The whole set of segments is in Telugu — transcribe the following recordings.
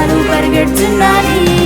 చున్నాను పరిగెడుతున్నాను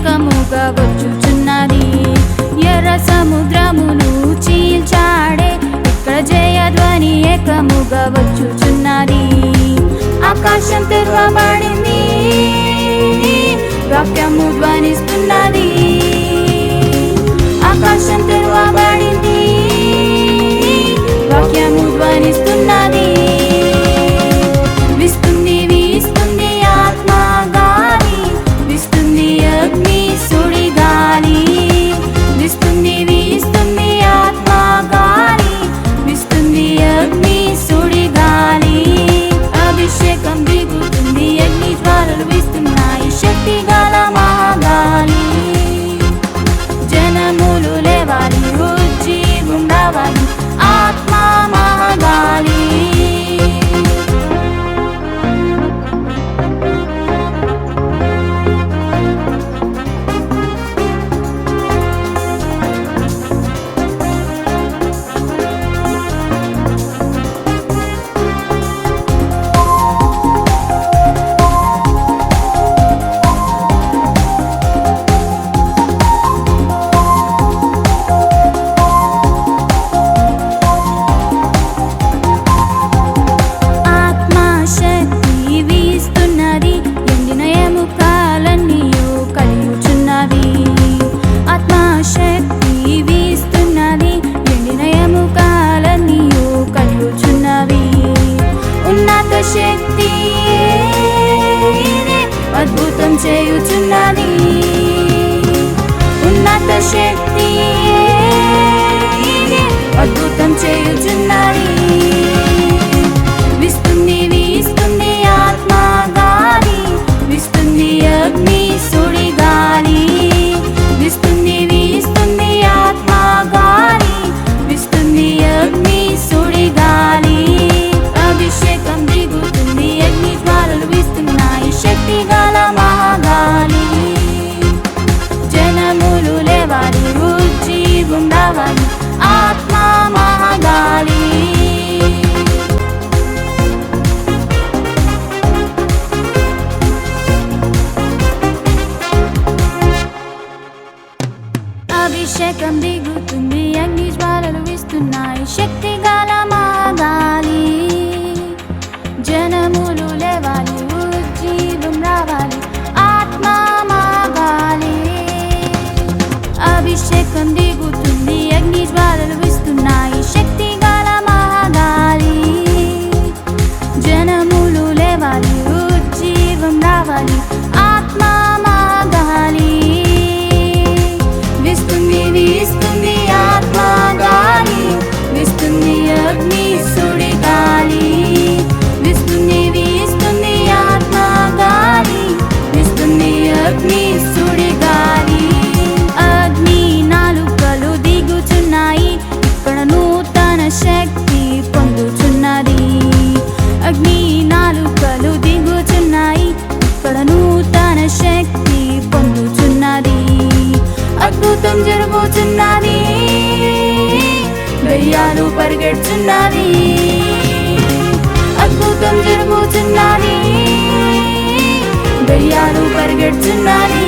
అనేకముగా వచ్చుచున్నది. ఎర్ర సముద్రమును చీల్చాడే. ఇక్కడ జయధ్వని ఏకముగా వచ్చుచున్నది. ఆకాశం తెరవబడింది. వాక్యము ధ్వనిస్తున్నది. ఆకాశం తెరవబడి జనములు లేవాలి ఉజ్జీవం రావాలి ఆత్మ మాగాలి. విస్తుంది వీస్తుంది ఆత్మ గాలి. విస్తుంది అగ్ని సుడి గాలి. విస్తుంది వీస్తుంది ఆత్మ గాలి. విస్తుంది అగ్ని మేఘాలు పరిగెడుచున్నది అద్భుతం జరుగుతున్నది దయ్యాలు పరిగెడుచున్నది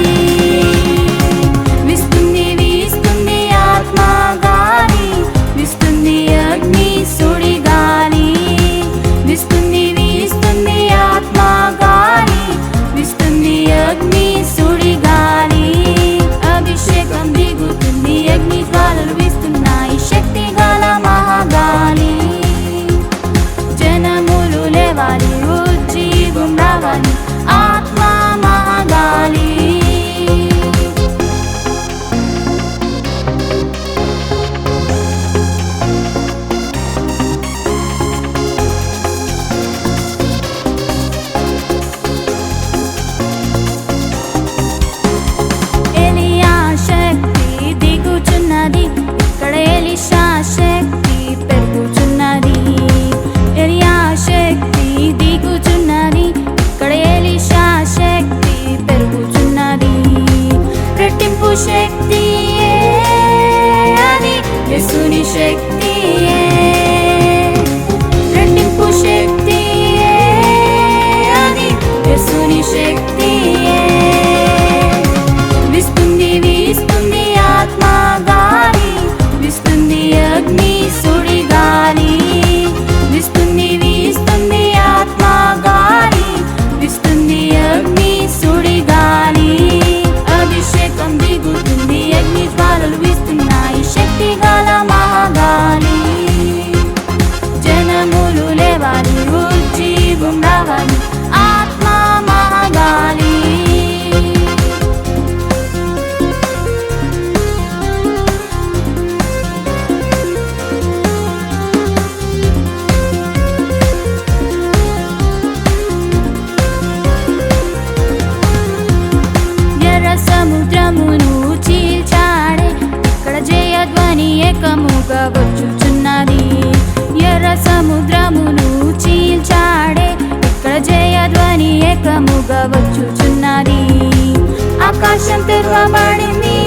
పిలువబడింది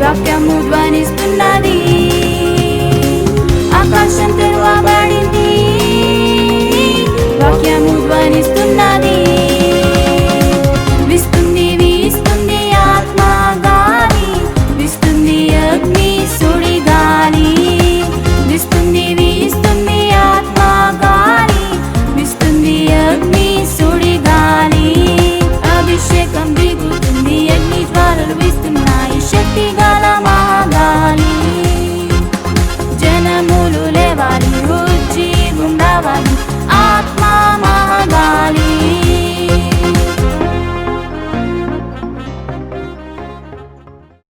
వాక్యము ధ్వనిస్తున్నది. ఆకాశం తెరవబడింది.